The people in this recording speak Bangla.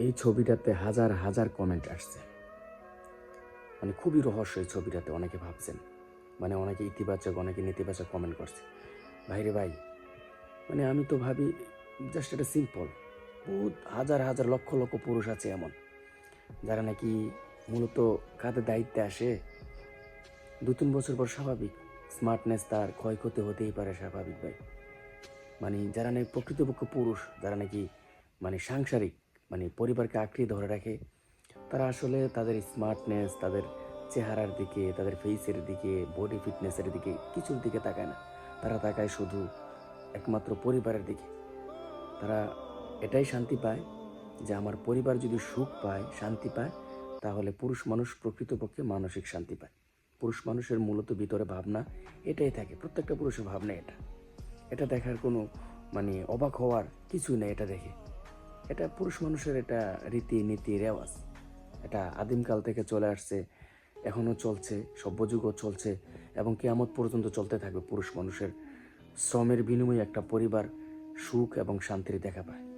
এই ছবিটাতে হাজার হাজার কমেন্ট আসছে। মানে খুবই রহস্য এই ছবিটাতে অনেকে ভাবছেন। মানে অনেকে ইতিবাচক, অনেকে নেতিবাচক কমেন্ট করছে। ভাইরে ভাই মানে আমি তো ভাবি জাস্ট এটা সিম্পল বহুত হাজার হাজার লক্ষ লক্ষ পুরুষ আছে এমন। যারা নাকি মূলত কাঁধে দায়িত্বে আসে? দু তিন বছর পর স্বাভাবিক। স্মার্টনেস তার ক্ষয়ক্ষতি হতেই পারে স্বাভাবিক ভাই। মানে যারা নাকি প্রকৃতপক্ষ পুরুষ, যারা নাকি মানে সাংসারিক মানে পরিবারকে আঁকড়িয়ে ধরে রাখে। তারা আসলে তাদের স্মার্টনেস তাদের চেহারার দিকে, তাদের ফেসের দিকে বডি ফিটনেসের দিকে কিছুর দিকে তাকায় না। তারা তাকায় শুধু একমাত্র পরিবারের দিকে। তারা এটাই শান্তি পায় যে আমার পরিবার যদি সুখ পায়, শান্তি পায়, তাহলে পুরুষ মানুষ প্রকৃতপক্ষে মানসিক শান্তি পায়। পুরুষ মানুষের মূলত ভিতরে ভাবনা এটাই থাকে, প্রত্যেকটা পুরুষের ভাবনা এটা। এটা দেখার কোনো মানে অবাক হওয়ার কিছুই নেই এটা দেখে। এটা পুরুষ মানুষের এটা রীতি, নীতি, রেওয়াজ। এটা আদিমকাল থেকে চলে আসছে, এখনও চলছে সভ্যযুগও চলছে এবং কেয়ামত পর্যন্ত চলতে থাকবে পুরুষ মানুষের। শ্রমের বিনিময়ে একটা পরিবার সুখ এবং শান্তির দেখা পায়।